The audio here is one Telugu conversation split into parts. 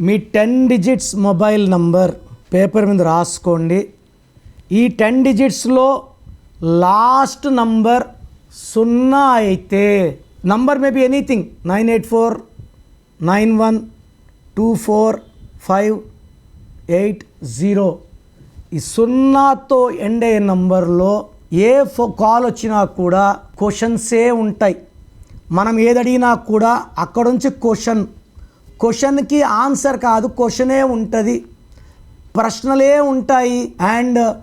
మీ ten digits mobile number paper మీద రాసుకోండి. ఈ టెన్ డిజిట్స్లో లాస్ట్ నంబర్ సున్నా అయితే number may anything nine eight four nine one two four five eight zero. ఈ సున్నాతో ఎండ్ అయ్యే నంబర్లో ఏ ఫో కాల్ వచ్చినా కూడా క్వశ్చన్సే ఉంటాయి. మనం ఏది అడిగినా కూడా అక్కడ నుంచి క్వశ్చన్ క్వశ్చన్కి ఆన్సర్ కాదు క్వశ్చనే ఉంటుంది. ప్రశ్నలే ఉంటాయి. అండ్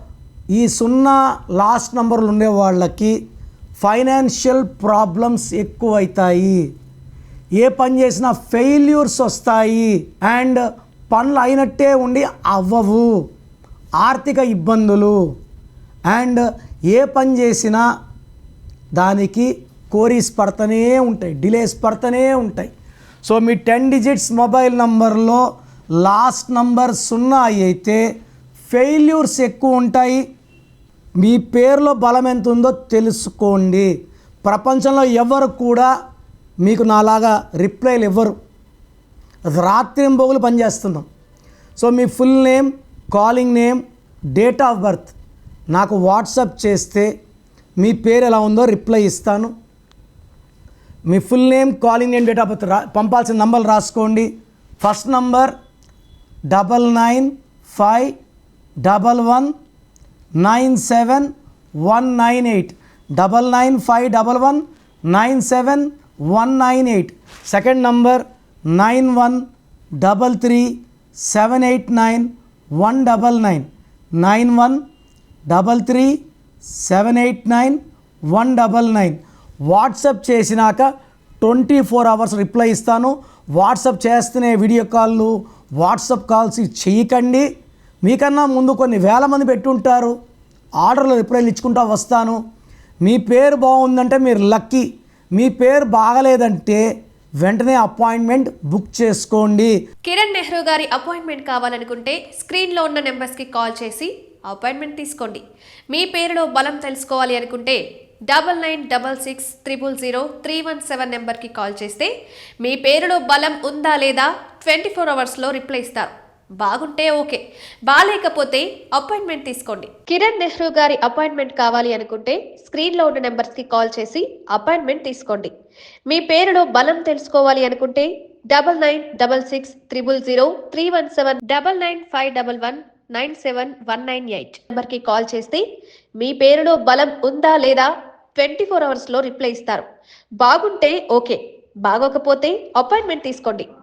ఈ సున్నా లాస్ట్ నంబర్లు ఉండే వాళ్ళకి ఫైనాన్షియల్ ప్రాబ్లమ్స్ ఎక్కువ అవుతాయి ఏ పని చేసినా ఫెయిల్యూర్స్ వస్తాయి. అండ్ పనులు అయినట్టే ఉండి అవ్వవు. ఆర్థిక ఇబ్బందులు. అండ్ ఏ పని చేసినా దానికి కోరీస్ పడతనే ఉంటాయి డిలేస్ పడతనే ఉంటాయి. సో మీ టెన్ డిజిట్స్ మొబైల్ నంబర్లో లాస్ట్ నంబర్ సున్నా అయితే ఫెయిల్యూర్స్ ఎక్కువ ఉంటాయి. మీ పేరులో బలం ఎంత ఉందో తెలుసుకోండి. ప్రపంచంలో ఎవరు కూడా మీకు నాలాగా రిప్లైలు ఇవ్వరు. రాత్రింబొగులు పనిచేస్తున్నాం. So me full name calling name date of birth నాకు వాట్సప్ చేస్తే మీ పేరు ఎలా ఉందో రిప్లై ఇస్తాను. మీ full name calling name date of birth రా పంపాల్సిన నంబర్ రాసుకోండి. First number double nine five double one nine seven one nine eight double nine five double one nine seven one nine eight second number nine one double three seven eight nine one double nine nine one double three seven eight nine one double nine WhatsApp చేసినాక ట్వంటీ ఫోర్ అవర్స్ రిప్లై ఇస్తాను. వాట్సప్ చేస్తేనే వీడియో కాల్లు వాట్సప్ కాల్స్ చేయకండి. మీకన్నా ముందు కొన్ని వేల మంది పెట్టుంటారు. ఆర్డర్లు రిప్లైలు ఇచ్చుకుంటా వస్తాను. మీ పేరు బాగుందంటే మీరు లక్కీ. మీ పేరు బాగలేదంటే వెంటనే అపాయింట్మెంట్ బుక్ చేసుకోండి. కిరణ్ నెహ్రూ గారి అపాయింట్మెంట్ కావాలనుకుంటే స్క్రీన్లో ఉన్న నెంబర్స్కి కాల్ చేసి అపాయింట్మెంట్ తీసుకోండి. మీ పేరులో బలం తెలుసుకోవాలి అనుకుంటే double nine double six triple zero three one seven నెంబర్కి కాల్ చేస్తే మీ పేరులో బలం ఉందా లేదా ట్వంటీ ఫోర్ అవర్స్లో రిప్లై ఇస్తారు. బాగుంటే ఓకే. బాగాలేకపోతే అపాయింట్మెంట్ తీసుకోండి. కిరణ్ నెహ్రూ గారి అపాయింట్మెంట్ కావాలి అనుకుంటే స్క్రీన్లో ఉన్న నెంబర్స్కి కాల్ చేసి అపాయింట్మెంట్ తీసుకోండి. మీ పేరులో బలం తెలుసుకోవాలి అనుకుంటే double nine double six triple zero three one seven double nine five double one nine seven one nine eight నెంబర్కి కాల్ చేస్తే మీ పేరులో బలం ఉందా లేదా ట్వంటీ ఫోర్ అవర్స్లో రిప్లై ఇస్తారు. బాగుంటే ఓకే. బాగోకపోతే అపాయింట్మెంట్ తీసుకోండి.